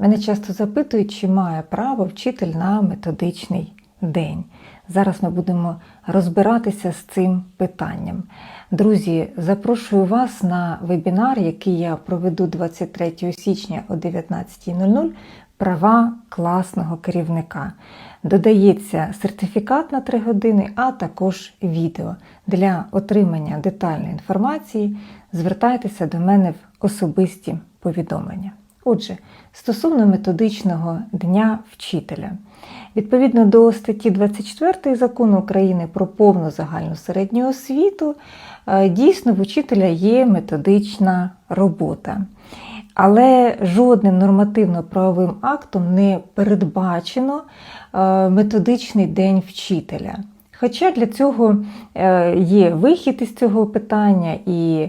Мене часто запитують, чи має право вчитель на методичний день. Зараз ми будемо розбиратися з цим питанням. Друзі, запрошую вас на вебінар, який я проведу 23 січня о 19.00 права класного керівника. Додається сертифікат на 3 години, а також відео. Для отримання детальної інформації звертайтеся до мене в особисті повідомлення. Отже, стосовно методичного дня вчителя. Відповідно до статті 24 закону України про повну загальну середню освіту, е, дійсно в учителя є методична робота. Але жодним нормативно-правовим актом не передбачено е, методичний день вчителя. Хоча для цього е, є вихід із цього питання і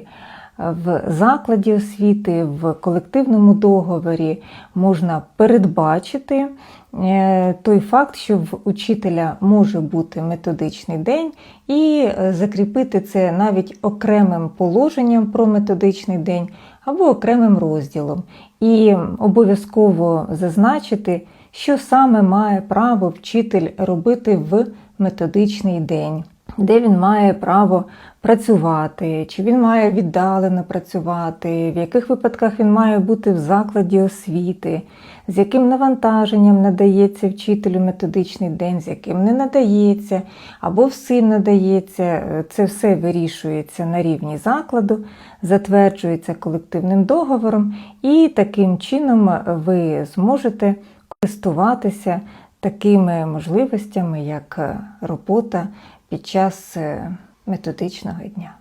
в закладі освіти, в колективному договорі можна передбачити е, той факт, що в учителя може бути методичний день, і е, закріпити це навіть окремим положенням про методичний день або окремим розділом. І обов'язково зазначити, що саме має право вчитель робити в методичний день. Де він має право працювати, чи він має віддалено працювати, в яких випадках він має бути в закладі освіти, з яким навантаженням надається вчителю методичний день, з яким не надається, або всім надається. Це все вирішується на рівні закладу, затверджується колективним договором, і таким чином ви зможете користуватися такими можливостями, як робота під час е, методичного дня.